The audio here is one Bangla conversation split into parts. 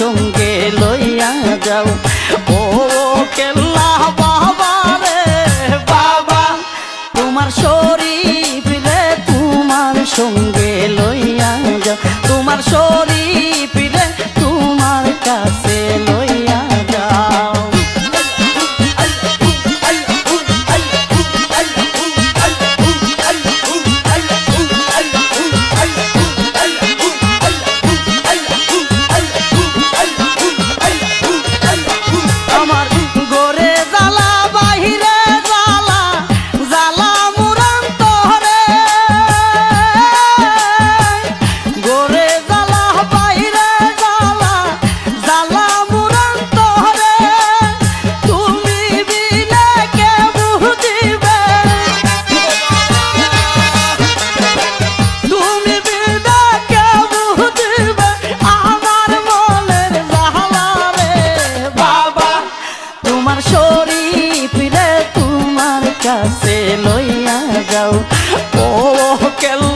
সঙ্গে লইয়া যাও। ও কেল্লা বাবা রে বাবা তোমার শরীর তোমার সঙ্গে তোমার শরীফ রে তোমার কাছে লইয়া যাও। ও কেল্লা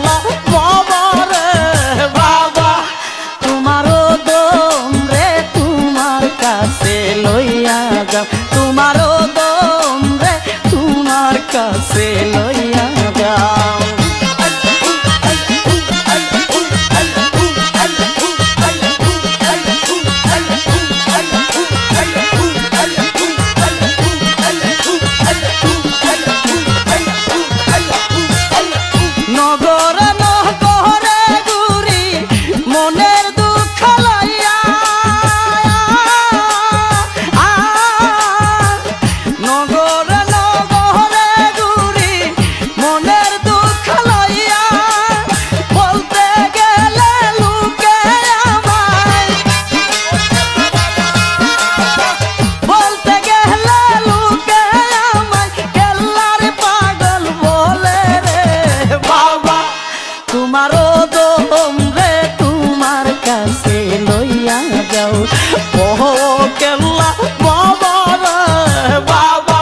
যাও কেল্লা বাবা রে বাবা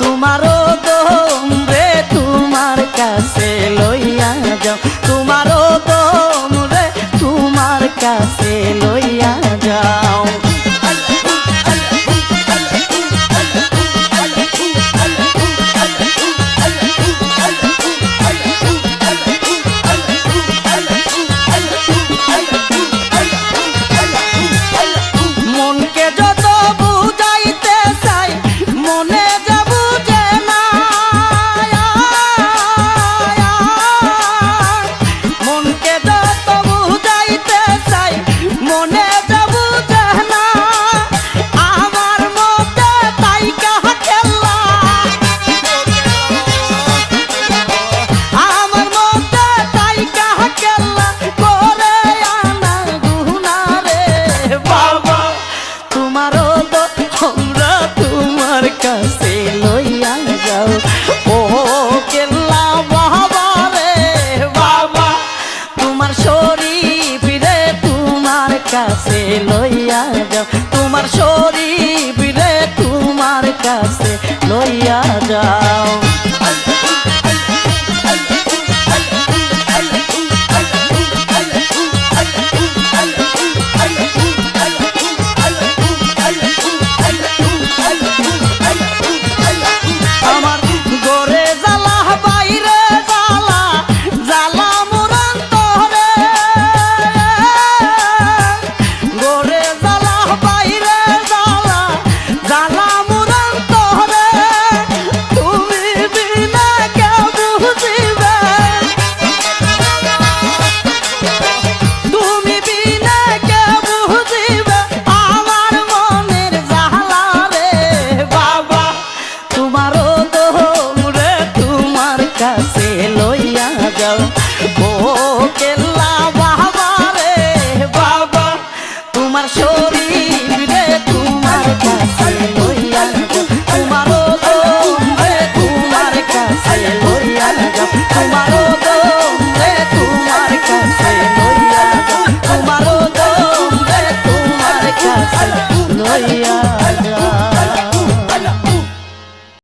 তোমারও দম রে তোমার কাছে লইয়া যাও। তো আমরা তোমার কাছে লইয়া যাও। ও কেল্লা বাবা রে বাবা, তোমার শরীফ রে তোমার কাছে লইয়া যাও। তোমার শরীফ রে তোমার কাছে লইয়া যাও। আমার শরীর।